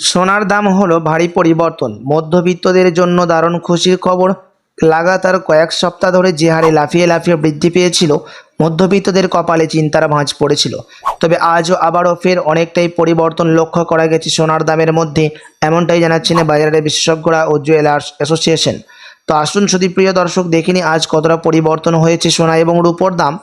সোনার দাম হলো ভারী পরিবর্তন। মধ্যবিত্তদের জন্য দারুণ খুশির খবর, লাগাতার কয়েক সপ্তাহ ধরে যে হারে লাফিয়ে লাফিয়ে বৃদ্ধি পেয়েছিল, মধ্যবিত্তদের কপালে চিন্তার ভাঁজ পড়েছিল। তবে আজও আবারও ফের অনেকটাই পরিবর্তন লক্ষ্য করা গেছে সোনার দামের মধ্যে, এমনটাই জানাচ্ছেন বাজারের বিশেষজ্ঞরা ও জুয়েলার্স অ্যাসোসিয়েশন। তো আসুন শুধু প্রিয় দর্শক দেখিনি আজ কতটা পরিবর্তন হয়েছে সোনা এবং রূপোর দাম।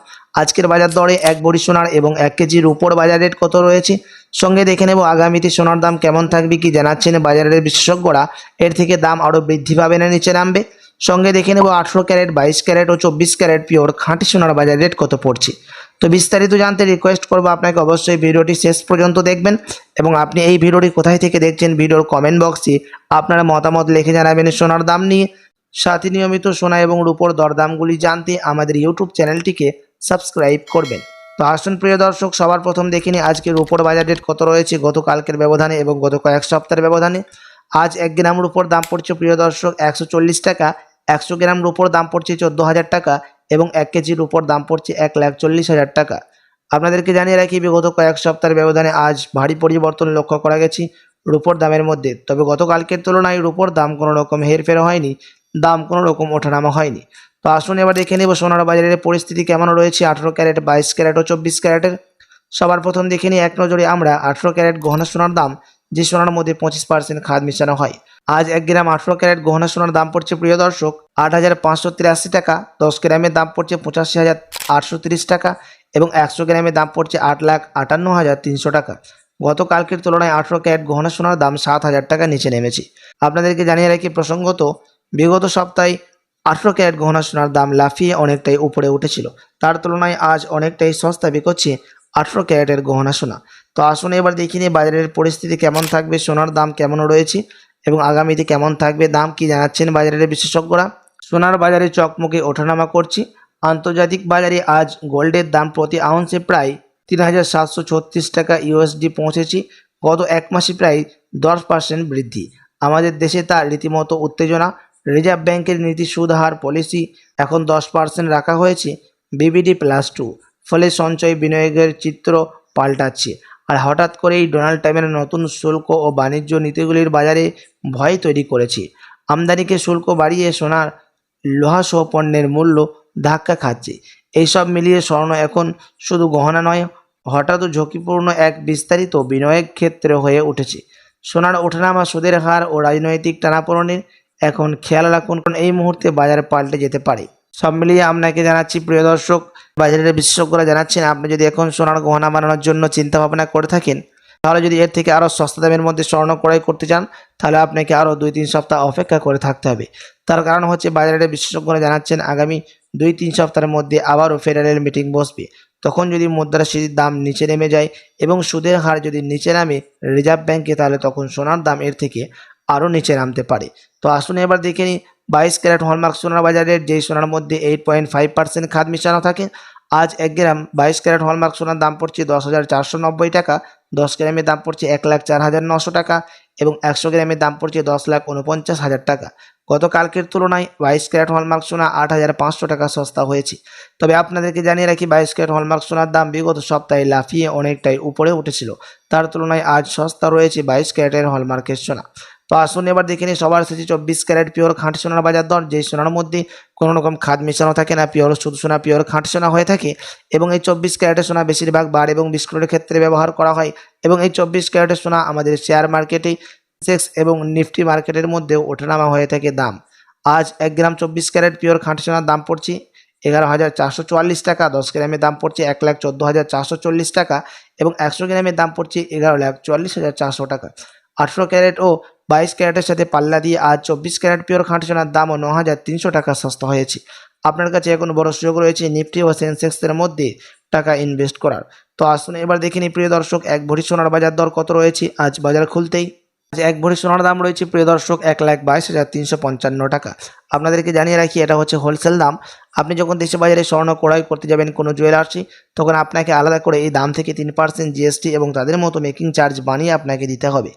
আজকের বাজার দরে এক বড়ি সোনার এবং এক কেজি রূপোর বাজার রেট কত রয়েছে? সঙ্গে দেখে নেব আগামীতে সোনার দাম কেমন থাকবে কি জানাচ্ছেন বাজারের বিশেষজ্ঞরা। এর থেকে দাম আরও বৃদ্ধি পাবে না নিচে নামবে। সঙ্গে দেখে নেব আঠেরো ক্যারেট, বাইশ ক্যারেট ও চব্বিশ ক্যারেট পিওর খাঁটি সোনার বাজার রেট কত পড়ছে। তো বিস্তারিত জানতে রিকোয়েস্ট করব আপনাকে অবশ্যই ভিডিওটি শেষ পর্যন্ত দেখবেন এবং আপনি এই ভিডিওটি কোথায় থেকে দেখছেন ভিডিওর কমেন্ট বক্সে আপনার মতামত লিখে জানাবেন সোনার দাম নিয়ে। সাথে নিয়মিত সোনা এবং রূপোর দরদামগুলি জানতে আমাদের ইউটিউব চ্যানেলটিকে সাবস্ক্রাইব করবেন। তো আসুন প্রিয় দর্শক, সবার প্রথম দেখিনি আজকে রূপোর বাজার রেট কত রয়েছে গত কালকের ব্যবধানে এবং গত কয়েক সপ্তাহের ব্যবধানে। আজ এক গ্রাম রূপোর দাম পড়ছে প্রিয় দর্শক একশো চল্লিশ টাকা, একশো গ্রাম রূপোর দাম পড়ছে চোদ্দ হাজার টাকা এবং এক কেজির উপর দাম পড়ছে এক লাখ চল্লিশ হাজার টাকা। আপনাদেরকে জানিয়ে রাখি, বিগত কয়েক সপ্তাহের ব্যবধানে আজ ভারী পরিবর্তন লক্ষ্য করা গেছে রূপোর দামের মধ্যে। তবে গতকালকের তুলনায় রূপোর দাম কোনো রকম হেরফের হয়নি। দাম কোনো রকম ওঠানামা হয়নি। তো আসুন এবার দেখে নেব সোনার বাজারের পরিস্থিতি কেমন রয়েছে। আঠেরো ক্যারেট, বাইশ ক্যারেট ও চব্বিশ ক্যারেটের। সবার প্রথম দেখে নিই এক নজরে আমরা আঠেরো ক্যারেট গহনা সোনার দাম, যে সোনার মধ্যে পঁচিশ পার্সেন্ট খাদ মিশানো হয়। আজ এক গ্রাম আঠেরো ক্যারেট গহনা সোনার দাম পড়ছে, প্রিয় দর্শক, আট হাজার পাঁচশো তিরাশি টাকা। দশ গ্রামের দাম পড়ছে পঁচাশি হাজার আটশো তিরিশ টাকা এবং একশো গ্রামের দাম পড়ছে আট লাখ আটান্ন হাজার তিনশো টাকা। গতকালকের তুলনায় আঠেরো ক্যারেট গহনা সোনার দাম সাত হাজার টাকা নিচে নেমেছে। আপনাদেরকে জানিয়ে রাখি প্রসঙ্গত বিগত সপ্তাহে আঠেরো ক্যারেট গহনা সোনার দাম লাফিয়ে অনেকটাই উপরে উঠেছিল। তার তুলনায় আজ অনেকটাই সস্তা বিকোচ্ছে আঠেরো ক্যারেটের গহনা সোনা। তো আসুন এবার দেখি নিই বাজারের পরিস্থিতি কেমন থাকবে, সোনার দাম কেমন রয়েছে এবং আগামীতে কেমন থাকবে, দাম কি জানাচ্ছেন বাজারের বিশেষজ্ঞরা। সোনার বাজারে চকমকে ওঠানামা করছি। আন্তর্জাতিক বাজারে আজ গোল্ডের দাম প্রতি আউন্সে প্রায় তিন হাজার সাতশো ছত্রিশ টাকা ইউএসডি পৌঁছেছে। গত এক মাসে প্রায় দশ পার্সেন্ট বৃদ্ধি। আমাদের দেশে তা রীতিমতো উত্তেজনা রিজার্ভ ব্যাংকের নীতি সুদ হার পলিসি এখন দশ পার্সেন্ট রাখা হয়েছে, বিবিডি প্লাস টু। ফলে সঞ্চয় বিনিয়োগের চিত্র পাল্টাচ্ছে। আর হঠাৎ করেই ডোনাল্ড ট্রাম্পের নতুন শুল্ক ও বাণিজ্য নীতিগুলির বাজারে ভয় তৈরি করেছে। আমদানিকে শুল্ক বাড়িয়ে সোনার লোহাসহ পণ্যের মূল্য ধাক্কা খাচ্ছে। এইসব মিলিয়ে স্বর্ণ এখন শুধু গহনা নয়, হঠাৎ ঝুঁকিপূর্ণ এক বিস্তারিত বিনিয়োগ ক্ষেত্র হয়ে উঠেছে। সোনার ওঠানামা, সুদের হার ও রাজনৈতিক টানাপোড়েনের এখন খেয়াল রাখুন কারণ এই মুহূর্তে বাজার পাল্টে যেতে পারে। সব মিলিয়ে আপনাকে জানাচ্ছি, প্রিয় দর্শক, বাজারের বিশেষজ্ঞরা জানাচ্ছেন, আপনি যদি এখন সোনার গহনা বানানোর জন্য চিন্তা ভাবনা করে থাকেন, তাহলে যদি এর থেকে আরও সস্তা দামের মধ্যে স্বর্ণ ক্রয় করতে চান, তাহলে আপনাকে আরও দুই তিন সপ্তাহ অপেক্ষা করে থাকতে হবে। তার কারণ হচ্ছে বাজারের বিশেষজ্ঞরা জানাচ্ছেন, আগামী দুই তিন সপ্তাহের মধ্যে আবারও ফেডারেল মিটিং বসবে। তখন যদি মুদ্রাস্ফীতির দাম নিচে নেমে যায় এবং সুদের হার যদি নিচে নামে, রিজার্ভ ব্যাংকে তাহলে তখন সোনার দাম এর থেকে আরও নিচে নামতে পারে। তো আসুন এবার দেখে নিই, বাইশ ক্যারেট হলমার্ক সোনার বাজারের যেই সোনার মধ্যে এইট পয়েন্ট ফাইভ পার্সেন্ট খাদ মিশানো থাকে, আজ এক গ্রাম বাইশ ক্যারেট হলমার্ক সোনার দাম পড়ছে দশ হাজার চারশো নব্বই টাকা, দশ গ্রামের দাম পড়ছে এক লাখ চার হাজার নশো টাকা এবং একশো গ্রামের দাম পড়ছে দশ লাখ উনপঞ্চাশ হাজার টাকা। গতকালকের তুলনায় বাইশ ক্যারেট হলমার্ক সোনা আট হাজার পাঁচশো টাকা সস্তা হয়েছে। তবে আপনাদেরকে জানিয়ে রাখি, বাইশ ক্যারেট হলমার্ক সোনার দাম বিগত সপ্তাহে লাফিয়ে অনেকটাই উপরে উঠেছিল। তার তুলনায় আজ সস্তা রয়েছে বাইশ ক্যারেটের হলমার্কের সোনা। তো আসুন এবার দেখে নিই সবার শেষে চব্বিশ ক্যারেট পিওর খাঁটি সোনার বাজার দর। যেই সোনার মধ্যে কোনো রকম খাদ মেশানো থাকে না, পিওর শুধু সোনা পিওর খাঁট সোনা হয়ে থাকে এবং এই চব্বিশ ক্যারেটের সোনা বেশিরভাগ বার এবং বিস্কুটের ক্ষেত্রে ব্যবহার করা হয় এবং এই চব্বিশ ক্যারেটের সোনা আমাদের শেয়ার মার্কেটে, সেক্স এবং নিফটি মার্কেটের মধ্যেও ওঠানামা হয়ে থাকে দাম। আজ এক গ্রাম চব্বিশ ক্যারেট পিওর খাঁটি সোনার দাম পড়ছে এগারো হাজার চারশো চুয়াল্লিশ টাকা, দশ গ্রামের দাম পড়ছে এক লাখ চোদ্দ হাজার চারশো চল্লিশ টাকা এবং একশো গ্রামের দাম পড়ছে এগারো লাখ চুয়াল্লিশ হাজার চারশো টাকা। আঠেরো ক্যারেট ও বাইশ ক্যারেটের সাথে পাল্লা দিয়ে আজ চব্বিশ ক্যারেট পিওর খাঁটি সোনার দামও ন হাজার তিনশো টাকা সস্তা হয়েছে। আপনার কাছে এখন বড় সুযোগ রয়েছে নিফটি ও সেন্সেক্সের মধ্যে টাকা ইনভেস্ট করার। তো আসুন এবার দেখে নিই, প্রিয় দর্শক, এক ভরি সোনার বাজার দর কত রয়েছে আজ বাজার খুলতেই? আজ এক ভরি সোনার দাম রয়েছে, প্রিয় দর্শক, এক লাখ বাইশ হাজার তিনশো পঞ্চান্ন টাকা। আপনাদেরকে জানিয়ে রাখি, এটা হচ্ছে হোলসেল দাম। আপনি যখন দেশে বাজারে স্বর্ণ ক্রয় করতে যাবেন কোনো জুয়েলার্সি, তখন আপনাকে আলাদা করে এই দাম থেকে তিন পার্সেন্ট জিএসটি এবং তাদের মতো মেকিং চার্জ বানিয়ে আপনাকে দিতে হবে।